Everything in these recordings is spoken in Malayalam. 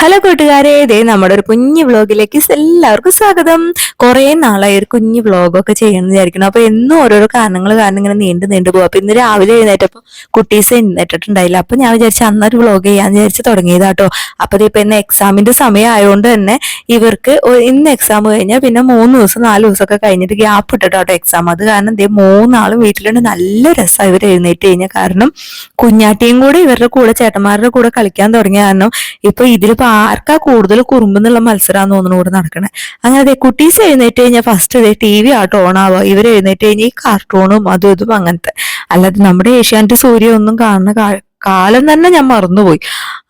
ഹലോ കൂട്ടുകാരെ. ഇതേ നമ്മുടെ ഒരു കുഞ്ഞു വ്ളോഗിലേക്ക് എല്ലാവർക്കും സ്വാഗതം. കുറെ നാളായി ഒരു കുഞ്ഞു വ്ളോഗൊക്കെ ചെയ്യണമെന്ന് വിചാരിക്കണം അപ്പൊ എന്നും ഓരോരോ കാരണങ്ങൾ കാരണം ഇങ്ങനെ നീണ്ടു നീണ്ടു പോകും അപ്പൊ ഇന്ന് രാവിലെ എഴുന്നേറ്റപ്പോ കുട്ടീസ് എഴുന്നേറ്റിട്ടുണ്ടായില്ല. അപ്പൊ ഞാൻ വിചാരിച്ചു അന്നൊരു വ്ളോഗ് ചെയ്യാന്ന് വിചാരിച്ച് തുടങ്ങിയതാട്ടോ. അപ്പൊ ഇപ്പൊ ഇന്ന് എക്സാമിന്റെ സമയം ആയതുകൊണ്ട് തന്നെ ഇവർക്ക് ഇന്ന് എക്സാം കഴിഞ്ഞാൽ പിന്നെ മൂന്ന് ദിവസം നാല് ദിവസമൊക്കെ കഴിഞ്ഞിട്ട് ഗ്യാപ്പ് ഇട്ടിട്ടാട്ടോ എക്സാം അത് കാരണം ദേ മൂന്നാളും വീട്ടിലുണ്ട്. നല്ല രസമാണ് ഇവർ എഴുന്നേറ്റ് കഴിഞ്ഞാൽ കാരണം കുഞ്ഞാട്ടിയും കൂടെ ഇവരുടെ കൂടെ ചേട്ടന്മാരുടെ കൂടെ കളിക്കാൻ തുടങ്ങിയ കാരണം ഇപ്പൊ ഇതിലിപ്പോ ആർക്കാ കൂടുതൽ കുറുമ്പെന്നുള്ള മത്സരം തോന്നുന്നു ഇവിടെ നടക്കണേ. അങ്ങനെ അതെ കുട്ടീസ് എഴുന്നേറ്റ് കഴിഞ്ഞാൽ ഫസ്റ്റ് ഇതേ ടി വി ആട്ടോ ഓൺ ആവുക ഇവർ എഴുന്നേറ്റ് കഴിഞ്ഞാൽ ഈ കാർട്ടൂണും അതും ഇതും അങ്ങനത്തെ. അല്ലാതെ നമ്മുടെ ഏഷ്യാനെറ്റ് സൂര്യ ഒന്നും കാണുന്ന കാലം തന്നെ ഞാൻ മറന്നുപോയി.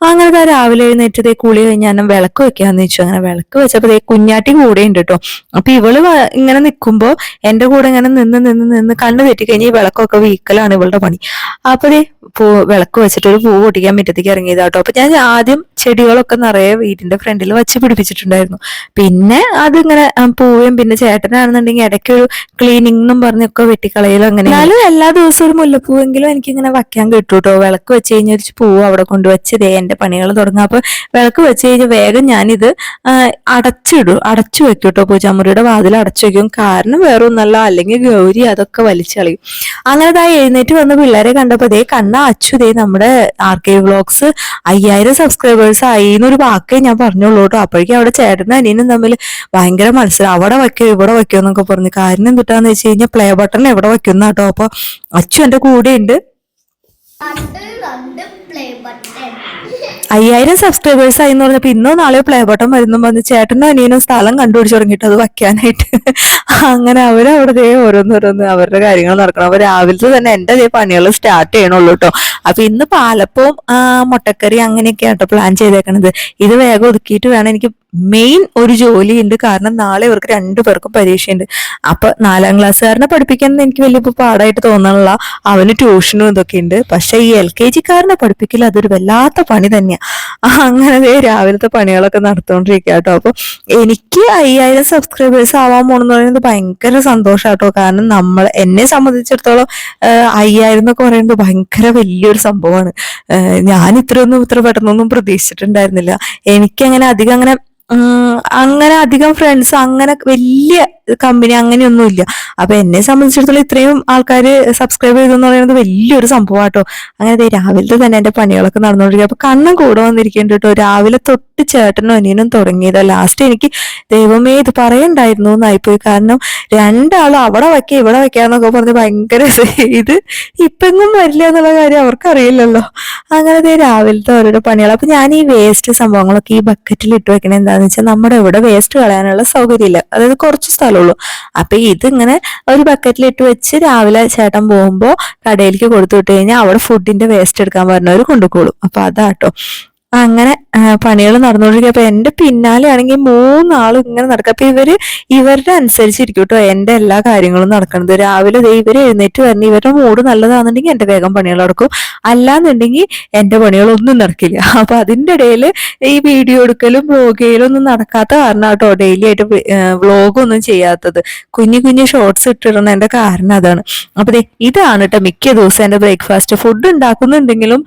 അങ്ങനെ താ രാവിലെ എഴുന്നേറ്റതേ കുളി കഴിഞ്ഞാൽ വിളക്ക് വെക്കാന്ന് വെച്ചു. അങ്ങനെ വിളക്ക് വെച്ചപ്പോ കുഞ്ഞാട്ടി കൂടെ ഉണ്ട് കേട്ടോ അപ്പൊ ഇവൾ ഇങ്ങനെ നിക്കുമ്പോ എന്റെ കൂടെ ഇങ്ങനെ നിന്ന് നിന്ന് നിന്ന് കണ്ണു തെറ്റി കഴിഞ്ഞ് ഈ വിളക്കൊക്കെ വീക്കലാണ് ഇവളുടെ പണി. അപ്പൊ പൂ വിളക്ക് വെച്ചിട്ട് ഒരു പൂ പൊട്ടിക്കാൻ മുറ്റത്തേക്ക് ഇറങ്ങിയതാട്ടോ അപ്പൊ ഞാൻ ആദ്യം ചെടികളൊക്കെ നിറയെ വീടിന്റെ ഫ്രണ്ടിൽ വെച്ച് പിടിപ്പിച്ചിട്ടുണ്ടായിരുന്നു. പിന്നെ അതിങ്ങനെ പൂവും പിന്നെ ചേട്ടനാണെന്നുണ്ടെങ്കിൽ ഇടയ്ക്ക് ഒരു ക്ലീനിങ് എന്നും പറഞ്ഞൊക്കെ വെട്ടിക്കളയലും അങ്ങനെ. എല്ലാ ദിവസവും ഒരു മുല്ലപ്പൂവെങ്കിലും എനിക്ക് ഇങ്ങനെ വെക്കാൻ കിട്ടും കേട്ടോ വിളക്ക് വെച്ച് കഴിഞ്ഞ ഒരു പൂവ് അവിടെ കൊണ്ടുവച്ച് ദേ എന്റെ പണികൾ തുടങ്ങുക അപ്പൊ വിളക്ക് വെച്ച് കഴിഞ്ഞാൽ വേഗം ഞാനിത് അടച്ചിടും. അടച്ചു വെക്കും കേട്ടോ പൂജാമുറിയുടെ വാതിൽ അടച്ചു വെക്കും. കാരണം വേറെ ഒന്നല്ല അല്ലെങ്കിൽ ഗൗരി അതൊക്കെ വലിച്ചളയും അങ്ങനെ ദാ എഴുന്നേറ്റ് വന്ന പിള്ളേരെ കണ്ടപ്പോ ദേ കണ്ണ അച്ചു. നമ്മുടെ ആർ കെ വ്ളോഗ്സ് അയ്യായിരം സബ്സ്ക്രൈബേഴ്സ് ആയി എന്നൊരു വാക്കേ ഞാൻ പറഞ്ഞുള്ളൂ കേട്ടോ അപ്പോഴേക്കും അവിടെ ചേട്ടനും അനിയനും തമ്മിൽ ഭയങ്കര മത്സരം. അവിടെ വയ്ക്കോ ഇവിടെ വയ്ക്കോ എന്നൊക്കെ പറഞ്ഞു. കാരണം എന്തിട്ടാന്ന് വെച്ച് കഴിഞ്ഞാൽ പ്ലേ ബട്ടൺ എവിടെ വയ്ക്കുന്ന കേട്ടോ അപ്പൊ അച്ചു എന്റെ കൂടെ ഉണ്ട് പ്ലേ ബട്ടൺ അയ്യായിരം സബ്സ്ക്രൈബേഴ്സ് ആയി എന്ന് പറഞ്ഞപ്പോ ഇന്നോ നാളെയോ പ്ലേ ബട്ടൺ വരുന്നു വന്ന് ചേട്ടനും അനിയനും സ്ഥലം കണ്ടുപിടിച്ച് തുടങ്ങിയിട്ട് അത് വയ്ക്കാനായിട്ട്. അങ്ങനെ അവരവിടെ ഓരോന്നോരോന്ന് അവരുടെ കാര്യങ്ങൾ നടക്കണം. അവർ രാവിലത്തെ തന്നെ എന്റെ ദേ പണികൾ സ്റ്റാർട്ട് ചെയ്യണുള്ളൂ കേട്ടോ അപ്പൊ ഇന്ന് പാലപ്പവും മുട്ടക്കറി അങ്ങനെയൊക്കെയാട്ടോ പ്ലാൻ ചെയ്തേക്കണത്. ഇത് വേഗം ഒതുക്കിയിട്ട് വേണം എനിക്ക് മെയിൻ ഒരു ജോലി ഉണ്ട് കാരണം നാളെ ഇവർക്ക് രണ്ടു പേർക്കും പരീക്ഷയുണ്ട്. അപ്പൊ നാലാം ക്ലാസ്സുകാരനെ പഠിപ്പിക്കാൻ എനിക്ക് വലിയ പാടായിട്ട് തോന്നണില്ല അവന് ട്യൂഷനും ഇതൊക്കെ ഉണ്ട് പക്ഷെ ഈ എൽ കെ ജിക്കാരനെ പഠിപ്പിക്കൽ അതൊരു വല്ലാത്ത പണി തന്നെയാ. അങ്ങനെ രാവിലത്തെ പണികളൊക്കെ നടത്തുകൊണ്ടിരിക്കുക കേട്ടോ. അപ്പൊ എനിക്ക് അയ്യായിരം സബ്സ്ക്രൈബേഴ്സ് ആവാൻ പോണെന്ന് പറയുന്നത് ഭയങ്കര സന്തോഷാട്ടോ കാരണം നമ്മൾ എന്നെ സംബന്ധിച്ചിടത്തോളം അയ്യായിരം എന്നൊക്കെ പറയുന്നത് ഭയങ്കര വലിയൊരു സംഭവമാണ്. ഞാൻ ഇത്രയൊന്നും ഇത്ര പെട്ടെന്നൊന്നും പ്രതീക്ഷിച്ചിട്ടുണ്ടായിരുന്നില്ല. എനിക്കങ്ങനെ അധികം അങ്ങനെ അങ്ങനെ അധികം ഫ്രണ്ട്സ് അങ്ങനെ വലിയ കമ്പനി അങ്ങനെയൊന്നുമില്ല. അപ്പൊ എന്നെ സംബന്ധിച്ചിടത്തോളം ഇത്രയും ആൾക്കാർ സബ്സ്ക്രൈബ് ചെയ്തെന്ന് പറയുന്നത് വലിയൊരു സംഭവമാട്ടോ അങ്ങനെ രാവിലത്തെ തന്നെ എന്റെ പണികളൊക്കെ നടന്നുകൊണ്ടിരിക്കുക അപ്പൊ കണ്ണും കൂടെ വന്നിരിക്കുന്നുണ്ട് കേട്ടോ. രാവിലെ തൊട്ട് ചേട്ടനും അനിയനും തുടങ്ങിയതാ. ലാസ്റ്റ് എനിക്ക് ദൈവമേ ഇത് പറയണ്ടായിരുന്നു എന്നായിപ്പോയി. കാരണം രണ്ടാളും അവിടെ വയ്ക്കുക ഇവിടെ വയ്ക്കാന്നൊക്കെ പറഞ്ഞ് ഭയങ്കര ഇത്. ഇപ്പെങ്ങും വരില്ല എന്നുള്ള കാര്യം അവർക്കറിയില്ലല്ലോ. അങ്ങനെ ദേ രാവിലത്തെ ഓരോരോ പണികൾ അപ്പൊ ഞാൻ ഈ വേസ്റ്റ് സംഭവങ്ങളൊക്കെ ഈ ബക്കറ്റിൽ ഇട്ട് വെക്കണേ എന്താന്ന് വെച്ചാൽ നമ്മുടെ ഇവിടെ വേസ്റ്റ് കളയാനുള്ള സൗകര്യമില്ല. അതായത് കുറച്ച് സ്ഥലമുള്ളൂ അപ്പൊ ഇതിങ്ങനെ ഒരു ബക്കറ്റിൽ ഇട്ട് വെച്ച് രാവിലെ ചേട്ടൻ പോകുമ്പോ കടയിലേക്ക് കൊടുത്തു വിട്ട് കഴിഞ്ഞാൽ അവിടെ ഫുഡിന്റെ വേസ്റ്റ് എടുക്കാൻ പറഞ്ഞവർ കൊണ്ടുപോകും. അപ്പൊ അതാട്ടോ. അങ്ങനെ പണികൾ നടന്നുകൊണ്ടിരിക്കുക. എന്റെ പിന്നാലെ ആണെങ്കിൽ മൂന്നാളും ഇങ്ങനെ നടക്കുക. അപ്പൊ ഇവർ ഇവരുടെ അനുസരിച്ചിരിക്കും കേട്ടോ എന്റെ എല്ലാ കാര്യങ്ങളും നടക്കുന്നത്. രാവിലെ ദേ ഇവർ എഴുന്നേറ്റ് വരണം. ഇവരുടെ മൂഡ് നല്ലതാണെന്നുണ്ടെങ്കിൽ എന്റെ വേഗം പണികൾ നടക്കും. അല്ലാന്നുണ്ടെങ്കിൽ എന്റെ പണികളൊന്നും നടക്കില്ല. അപ്പൊ അതിന്റെ ഇടയിൽ ഈ വീഡിയോ എടുക്കലും വ്ലോഗ് ചെയ്യലും ഒന്നും നടക്കാത്ത കാരണം കേട്ടോ ഡെയിലി ആയിട്ട് വ്ലോഗ് ഒന്നും ചെയ്യാത്തത്. കുഞ്ഞു കുഞ്ഞു ഷോർട്സ് ഇട്ടിടുന്നതിന്റെ കാരണം അതാണ്. അപ്പൊ ഇതാണ് കേട്ടോ മിക്ക ദിവസം എന്റെ ബ്രേക്ക്ഫാസ്റ്റ് ഫുഡ് ഉണ്ടാക്കുന്നുണ്ടെങ്കിലും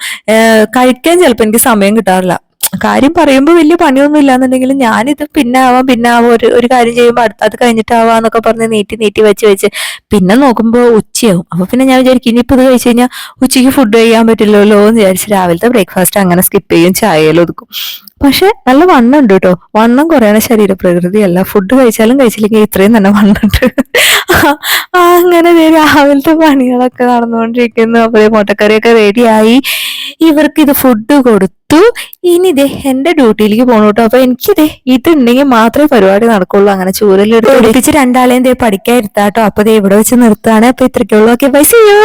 കഴിക്കാൻ ചിലപ്പോൾ എനിക്ക് സമയം കിട്ടാറില്ല കാര്യം പറയുമ്പോൾ വലിയ പണിയൊന്നും ഇല്ലാന്നുണ്ടെങ്കിലും ഞാനിത് പിന്നെ ആവാം പിന്നെ ആവാം ഒരു ഒരു കാര്യം ചെയ്യുമ്പോൾ അടുത്ത അത് കഴിഞ്ഞിട്ടാവാന്നൊക്കെ പറഞ്ഞ് നീട്ടി നീട്ടി വെച്ച് വെച്ച്. പിന്നെ നോക്കുമ്പോൾ ഉച്ചയാവും. അപ്പൊ പിന്നെ ഞാൻ വിചാരിക്കും ഇനിയിപ്പോൾ ഇത് കഴിച്ച് കഴിഞ്ഞാൽ ഉച്ചയ്ക്ക് ഫുഡ് കഴിക്കാൻ പറ്റില്ലല്ലോ എന്ന് വിചാരിച്ച് രാവിലത്തെ ബ്രേക്ക്ഫാസ്റ്റ് അങ്ങനെ സ്കിപ്പ് ചെയ്യും ചായയിൽ ഒതുക്കും. പക്ഷെ നല്ല വണ്ണം ഉണ്ട് കേട്ടോ. വണ്ണം കുറയാണ് കുറയണ ശരീരപ്രകൃതിയല്ല ഫുഡ് കഴിച്ചാലും കഴിച്ചില്ലെങ്കിൽ ഇത്രയും തന്നെ വണ്ണുണ്ട് അങ്ങനെ രാവിലത്തെ പണികളൊക്കെ നടന്നുകൊണ്ടിരിക്കുന്നു. അപ്പോൾ മുട്ടക്കറിയൊക്കെ റെഡിയായി ഇവർക്ക് ഇത് ഫുഡ് കൊടുത്തു. ഇനി ഇതേ എന്റെ ഡ്യൂട്ടിയിലേക്ക് പോകണം കേട്ടോ അപ്പൊ എനിക്കിതേ ഇതുണ്ടെങ്കിൽ മാത്രമേ പരിപാടി നടക്കുള്ളൂ. അങ്ങനെ ചൂരലെടുത്ത് പഠിപ്പിച്ച് രണ്ടാളെയും ദേ പഠിക്കാൻ ഇരുത്താട്ടോ. അപ്പൊ ദേ ഇവിടെ വെച്ച് നിർത്താണ് അപ്പൊ ഇത്രയ്ക്കുള്ളൂ ഓക്കെ ചെയ്യോ